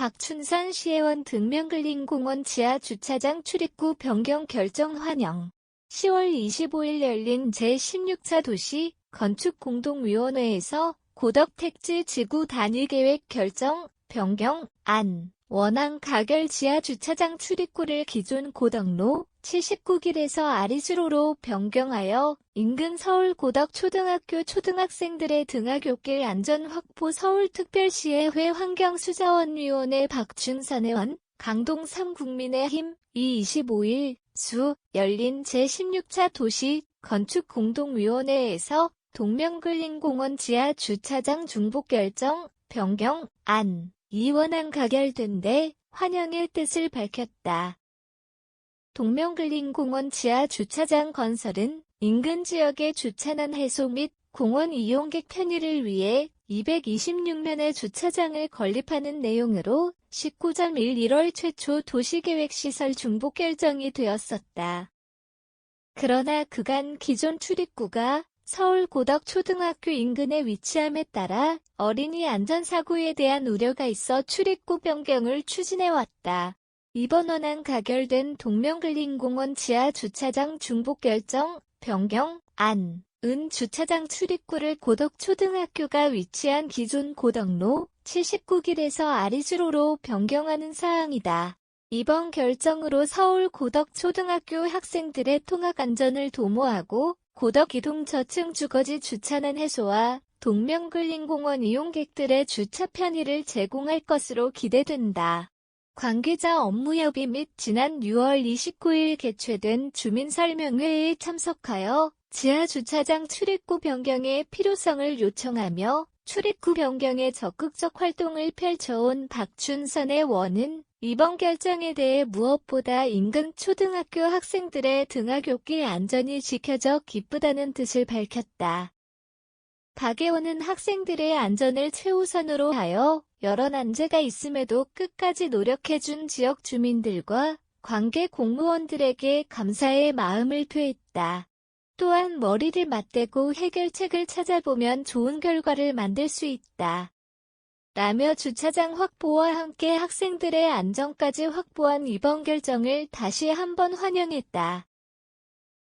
박춘선 시의원 등명글린공원 지하 주차장 출입구 변경 결정 환영. 10월 25일 열린 제16차 도시 건축공동위원회에서 고덕 택지 지구 단위 계획 결정 변경 안 원앙 가결 지하 주차장 출입구를 기존 고덕로 79길에서 아리수로로 변경하여 인근 서울 고덕 초등학교 초등학생들의 등하굣길 안전 확보 서울특별시의회 환경수자원위원회 박준선 의원, 강동 3국민의힘 이 25일 수 열린 제16차 도시 건축공동위원회에서 동명글린공원 지하 주차장 중복 결정 변경 안 이원안 가결된 데 환영의 뜻을 밝혔다. 동명글린공원 지하 주차장 건설은 인근 지역의 주차난 해소 및 공원 이용객 편의를 위해 226면의 주차장을 건립하는 내용으로 19.1 1월 최초 도시계획 시설 중복 결정이 되었었다. 그러나 그간 기존 출입구가 서울 고덕 초등학교 인근에 위치함에 따라 어린이 안전사고에 대한 우려가 있어 출입구 변경을 추진해왔다. 이번 원안 가결된 동명글린공원 지하 주차장 중복 결정 변경 안 은 주차장 출입구를 고덕 초등학교가 위치한 기존 고덕로 79길에서 아리수로로 변경하는 사항이다. 이번 결정으로 서울 고덕 초등학교 학생들의 통학 안전을 도모하고 고덕 이동 저층 주거지 주차난 해소와 동명글린공원 이용객들의 주차 편의를 제공할 것으로 기대된다. 관계자 업무협의 및 지난 6월 29일 개최된 주민설명회에 참석하여 지하 주차장 출입구 변경의 필요성을 요청하며 출입구 변경에 적극적 활동을 펼쳐온 박춘선 의 원은 이번 결정에 대해 무엇보다 인근 초등학교 학생들의 등하굣길 안전이 지켜져 기쁘다는 뜻을 밝혔다. 박 의원은 학생들의 안전을 최우선으로 하여 여러 난제가 있음에도 끝까지 노력해준 지역 주민들과 관계 공무원들에게 감사의 마음을 표했다. 또한 머리를 맞대고 해결책을 찾아보면 좋은 결과를 만들 수 있다. 라며 주차장 확보와 함께 학생들의 안전까지 확보한 이번 결정을 다시 한번 환영했다.